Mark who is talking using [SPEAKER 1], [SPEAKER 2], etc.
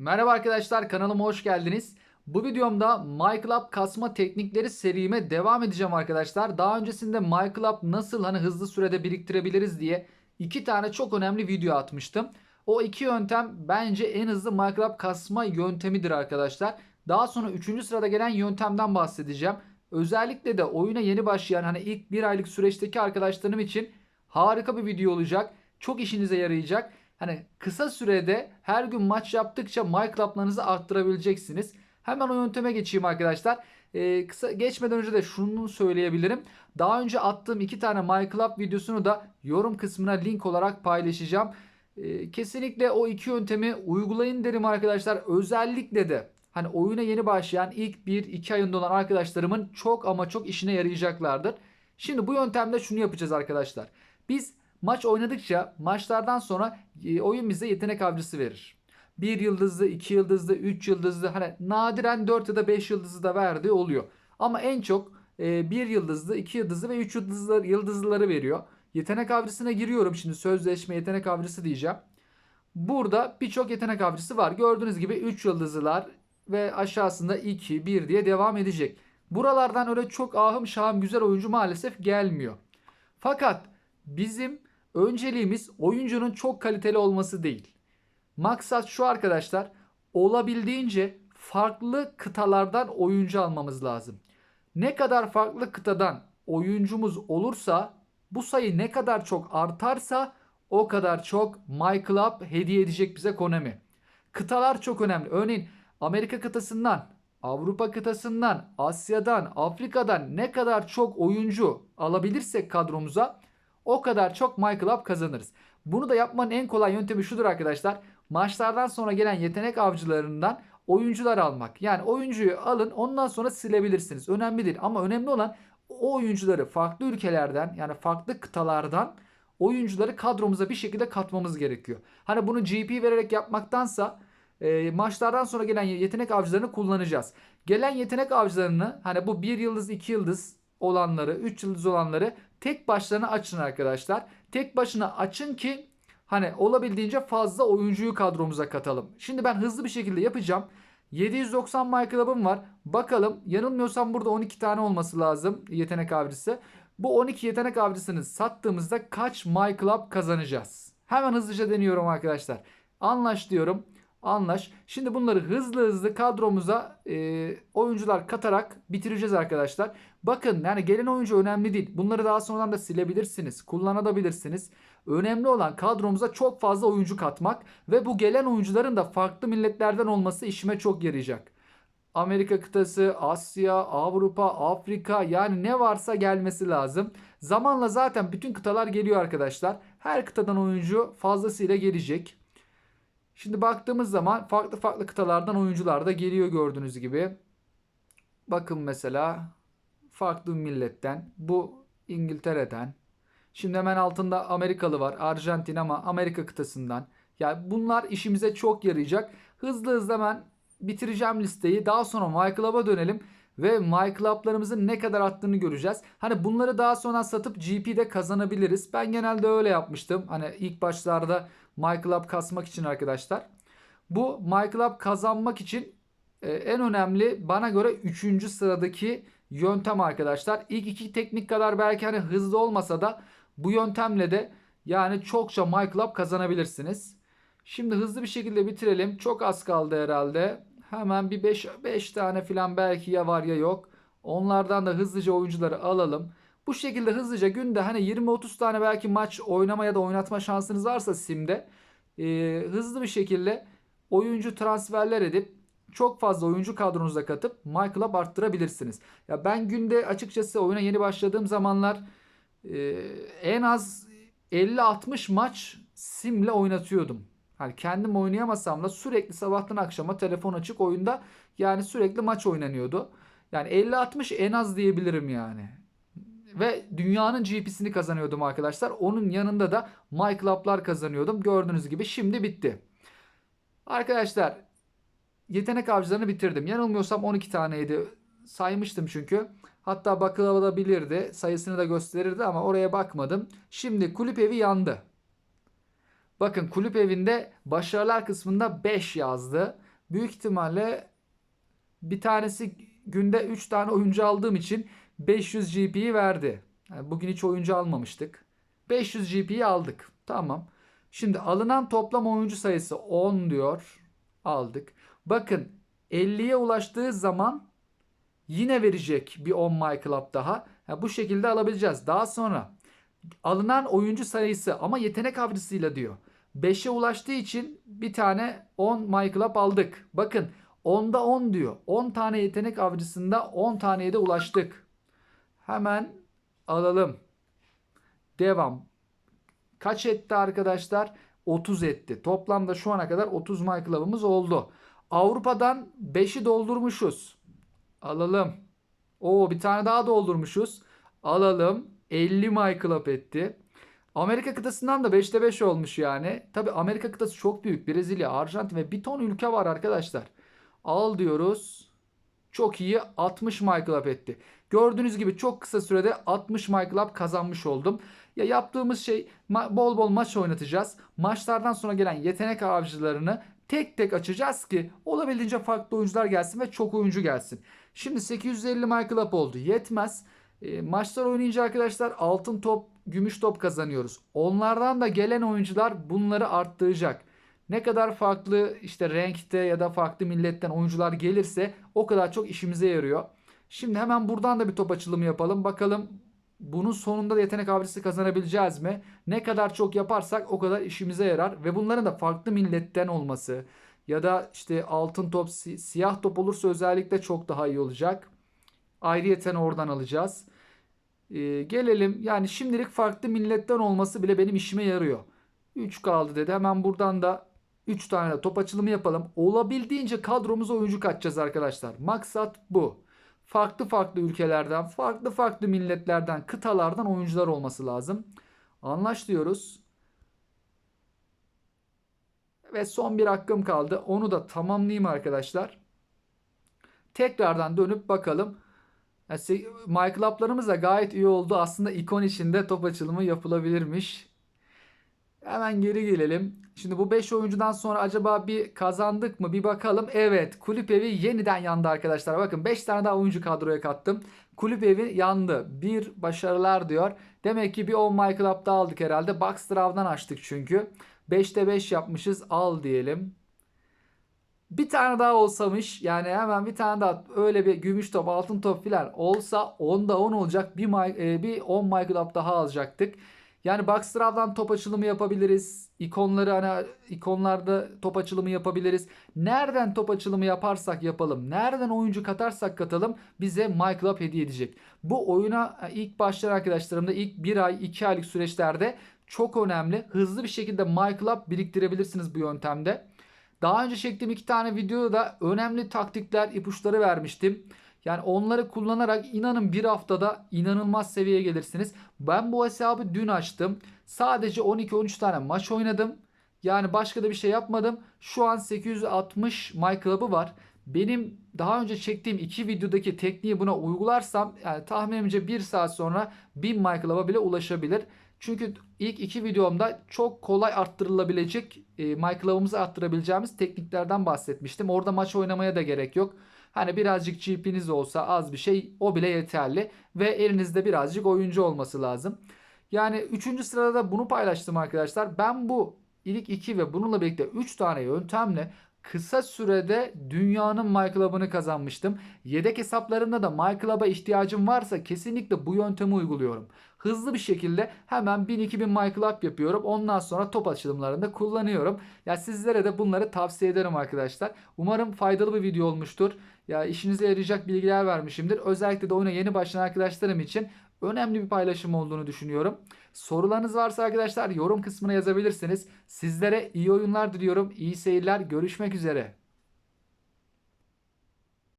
[SPEAKER 1] Merhaba arkadaşlar kanalıma hoş geldiniz. Bu videomda MyClub kasma teknikleri serime devam edeceğim arkadaşlar. Daha öncesinde MyClub nasıl hani hızlı sürede biriktirebiliriz diye iki tane çok önemli video atmıştım. O iki yöntem bence en hızlı MyClub kasma yöntemidir arkadaşlar. Daha sonra 3. sırada gelen yöntemden bahsedeceğim. Özellikle de oyuna yeni başlayan hani ilk bir aylık süreçteki arkadaşlarım için harika bir video olacak. Çok işinize yarayacak. Hani kısa sürede her gün maç yaptıkça MyClub'larınızı arttırabileceksiniz. Hemen o yönteme geçeyim arkadaşlar. Ee, kısa geçmeden önce de şunu söyleyebilirim. Daha önce attığım iki tane MyClub videosunu da yorum kısmına link olarak paylaşacağım. Ee, kesinlikle o iki yöntemi uygulayın derim arkadaşlar. Özellikle de hani oyuna yeni başlayan ilk 1-2 ayında olan arkadaşlarımın çok ama çok işine yarayacaklardır. Şimdi bu yöntemde şunu yapacağız arkadaşlar. Biz maç oynadıkça maçlardan sonra e, oyun bize yetenek avcısı verir. 1 yıldızlı, 2 yıldızlı, 3 yıldızlı hani nadiren 4 ya da 5 yıldızlı da verdiği oluyor. Ama en çok 1 yıldızlı, 2 yıldızlı ve 3 yıldızlı, yıldızlıları veriyor. Yetenek avcısına giriyorum şimdi sözleşme yetenek avcısı diyeceğim. Burada birçok yetenek avcısı var. Gördüğünüz gibi 3 yıldızlılar ve aşağısında 2, 1 diye devam edecek. Buralardan öyle çok ahım şahım güzel oyuncu maalesef gelmiyor. Fakat bizim önceliğimiz oyuncunun çok kaliteli olması değil. Maksat şu arkadaşlar olabildiğince farklı kıtalardan oyuncu almamız lazım. Ne kadar farklı kıtadan oyuncumuz olursa bu sayı ne kadar çok artarsa o kadar çok My Club hediye edecek bize Konami. Kıtalar çok önemli. Örneğin Amerika kıtasından, Avrupa kıtasından, Asya'dan, Afrika'dan ne kadar çok oyuncu alabilirsek kadromuza o kadar çok My Club kazanırız. Bunu da yapmanın en kolay yöntemi şudur arkadaşlar. Maçlardan sonra gelen yetenek avcılarından oyuncular almak. Yani oyuncuyu alın ondan sonra silebilirsiniz. Önemli değil ama önemli olan o oyuncuları farklı ülkelerden yani farklı kıtalardan oyuncuları kadromuza bir şekilde katmamız gerekiyor. Hani bunu GP vererek yapmaktansa e, maçlardan sonra gelen yetenek avcılarını kullanacağız. Gelen yetenek avcılarını hani bu 1 yıldız 2 yıldız olanları 3 yıldız olanları tek başlarına açın arkadaşlar. Tek başına açın ki hani olabildiğince fazla oyuncuyu kadromuza katalım. Şimdi ben hızlı bir şekilde yapacağım. 790 My Club'ım var. Bakalım yanılmıyorsam burada 12 tane olması lazım yetenek avcısı. Bu 12 yetenek avcısını sattığımızda kaç My Club kazanacağız? Hemen hızlıca deniyorum arkadaşlar. Anlaş diyorum. Anlaş. Şimdi bunları hızlı hızlı kadromuza e, oyuncular katarak bitireceğiz arkadaşlar. Bakın yani gelen oyuncu önemli değil. Bunları daha sonradan da silebilirsiniz. Kullanabilirsiniz. Önemli olan kadromuza çok fazla oyuncu katmak ve bu gelen oyuncuların da farklı milletlerden olması işime çok yarayacak. Amerika kıtası, Asya, Avrupa, Afrika yani ne varsa gelmesi lazım. Zamanla zaten bütün kıtalar geliyor arkadaşlar. Her kıtadan oyuncu fazlasıyla gelecek. Şimdi baktığımız zaman farklı farklı kıtalardan oyuncular da geliyor gördüğünüz gibi. Bakın mesela farklı milletten. Bu İngiltere'den. Şimdi hemen altında Amerikalı var. Arjantin ama Amerika kıtasından. Yani bunlar işimize çok yarayacak. Hızlı hızlı hemen bitireceğim listeyi. Daha sonra My Club'a dönelim. Ve My Club'larımızın ne kadar attığını göreceğiz. Hani bunları daha sonra satıp GP'de kazanabiliriz. Ben genelde öyle yapmıştım. Hani ilk başlarda My Club kasmak için arkadaşlar. Bu My Club kazanmak için e, en önemli bana göre 3. sıradaki yöntem arkadaşlar. İlk iki teknik kadar belki hani hızlı olmasa da bu yöntemle de yani çokça My Club kazanabilirsiniz. Şimdi hızlı bir şekilde bitirelim. Çok az kaldı herhalde. Hemen bir 5 5 tane falan belki ya var ya yok. Onlardan da hızlıca oyuncuları alalım. Bu şekilde hızlıca günde hani 20-30 tane belki maç oynama ya da oynatma şansınız varsa simde e, hızlı bir şekilde oyuncu transferler edip çok fazla oyuncu kadronuza katıp Club arttırabilirsiniz. Ya ben günde açıkçası oyuna yeni başladığım zamanlar e, en az 50-60 maç simle oynatıyordum. Hani kendim oynayamasam da sürekli sabahtan akşama telefon açık oyunda yani sürekli maç oynanıyordu. Yani 50-60 en az diyebilirim yani. Ve dünyanın GP'sini kazanıyordum arkadaşlar. Onun yanında da My Club'lar kazanıyordum. Gördüğünüz gibi şimdi bitti. Arkadaşlar yetenek avcılarını bitirdim. Yanılmıyorsam 12 taneydi. Saymıştım çünkü. Hatta bakılabilirdi. Sayısını da gösterirdi ama oraya bakmadım. Şimdi kulüp evi yandı. Bakın kulüp evinde başarılar kısmında 5 yazdı. büyük ihtimalle bir tanesi günde 3 tane oyuncu aldığım için 500 GP'yi verdi. Yani bugün hiç oyuncu almamıştık. 500 GP'yi aldık. Tamam. Şimdi alınan toplam oyuncu sayısı 10 diyor. Aldık. Bakın 50'ye ulaştığı zaman yine verecek bir 10 My Club daha. Yani bu şekilde alabileceğiz. Daha sonra alınan oyuncu sayısı ama yetenek avcısıyla diyor. 5'e ulaştığı için bir tane 10 My Club aldık. Bakın 10'da 10 diyor. 10 tane yetenek avcısında 10 taneye de ulaştık. Hemen alalım. Devam. Kaç etti arkadaşlar? 30 etti. Toplamda şu ana kadar 30 My Club'ımız oldu. Avrupa'dan 5'i doldurmuşuz. Alalım. Oo bir tane daha doldurmuşuz. Alalım. 50 My Club etti. Amerika kıtasından da 5'te 5 olmuş yani. Tabi Amerika kıtası çok büyük. Brezilya, Arjantin ve bir ton ülke var arkadaşlar. Al diyoruz. Çok iyi 60 My Club etti. Gördüğünüz gibi çok kısa sürede 60 My Club kazanmış oldum. Ya yaptığımız şey bol bol maç oynatacağız. Maçlardan sonra gelen yetenek avcılarını tek tek açacağız ki olabildiğince farklı oyuncular gelsin ve çok oyuncu gelsin. Şimdi 850 My Club oldu. Yetmez. E, maçlar oynayınca arkadaşlar altın top, gümüş top kazanıyoruz. Onlardan da gelen oyuncular bunları arttıracak. Ne kadar farklı işte renkte ya da farklı milletten oyuncular gelirse o kadar çok işimize yarıyor. Şimdi hemen buradan da bir top açılımı yapalım. Bakalım bunun sonunda da yetenek avcısı kazanabileceğiz mi? Ne kadar çok yaparsak o kadar işimize yarar. Ve bunların da farklı milletten olması ya da işte altın top, si- siyah top olursa özellikle çok daha iyi olacak. Ayrıyeten oradan alacağız. Ee, gelelim yani şimdilik farklı milletten olması bile benim işime yarıyor. 3 kaldı dedi. Hemen buradan da 3 tane de top açılımı yapalım. Olabildiğince kadromuza oyuncu katacağız arkadaşlar. Maksat bu. Farklı farklı ülkelerden, farklı farklı milletlerden, kıtalardan oyuncular olması lazım. Anlaş. Ve son bir hakkım kaldı. Onu da tamamlayayım arkadaşlar. Tekrardan dönüp bakalım. My Club'larımız da gayet iyi oldu. Aslında ikon içinde top açılımı yapılabilirmiş. Hemen geri gelelim. Şimdi bu 5 oyuncudan sonra acaba bir kazandık mı bir bakalım. Evet kulüp evi yeniden yandı arkadaşlar. Bakın 5 tane daha oyuncu kadroya kattım. Kulüp evi yandı. Bir başarılar diyor. Demek ki bir 10 My Club'da aldık herhalde. Boxdraw'dan açtık çünkü. 5'te 5 yapmışız. Al diyelim. Bir tane daha olsamış yani hemen bir tane daha öyle bir gümüş top altın top filan olsa 10'da 10 olacak bir, e, bir 10 My Club daha alacaktık. Yani Boxdraw'dan top açılımı yapabiliriz. İkonları hani ikonlarda top açılımı yapabiliriz. Nereden top açılımı yaparsak yapalım. Nereden oyuncu katarsak katalım bize My Club hediye edecek. Bu oyuna e, ilk başlayan arkadaşlarımda ilk 1 ay 2 aylık süreçlerde çok önemli. Hızlı bir şekilde My Club biriktirebilirsiniz bu yöntemde. Daha önce çektiğim iki tane videoda da önemli taktikler, ipuçları vermiştim. Yani onları kullanarak inanın bir haftada inanılmaz seviyeye gelirsiniz. Ben bu hesabı dün açtım. Sadece 12-13 tane maç oynadım. Yani başka da bir şey yapmadım. Şu an 860 My Club'ı var. Benim daha önce çektiğim iki videodaki tekniği buna uygularsam yani tahminimce 1 saat sonra 1000 My Club'a bile ulaşabilir. Çünkü ilk iki videomda çok kolay arttırılabilecek e, My Club'ımızı arttırabileceğimiz tekniklerden bahsetmiştim. Orada maç oynamaya da gerek yok. Hani birazcık GP'niz olsa az bir şey o bile yeterli. Ve elinizde birazcık oyuncu olması lazım. Yani 3. sırada bunu paylaştım arkadaşlar. Ben bu ilk 2 ve bununla birlikte 3 tane yöntemle kısa sürede dünyanın My Club'ını kazanmıştım. Yedek hesaplarımda da My Club'a ihtiyacım varsa kesinlikle bu yöntemi uyguluyorum. Hızlı bir şekilde hemen 1000-2000 My Club yapıyorum. Ondan sonra top açılımlarında kullanıyorum. Ya sizlere de bunları tavsiye ederim arkadaşlar. Umarım faydalı bir video olmuştur. Ya işinize yarayacak bilgiler vermişimdir. Özellikle de oyuna yeni başlayan arkadaşlarım için önemli bir paylaşım olduğunu düşünüyorum. Sorularınız varsa arkadaşlar yorum kısmına yazabilirsiniz. Sizlere iyi oyunlar diliyorum. İyi seyirler. Görüşmek üzere.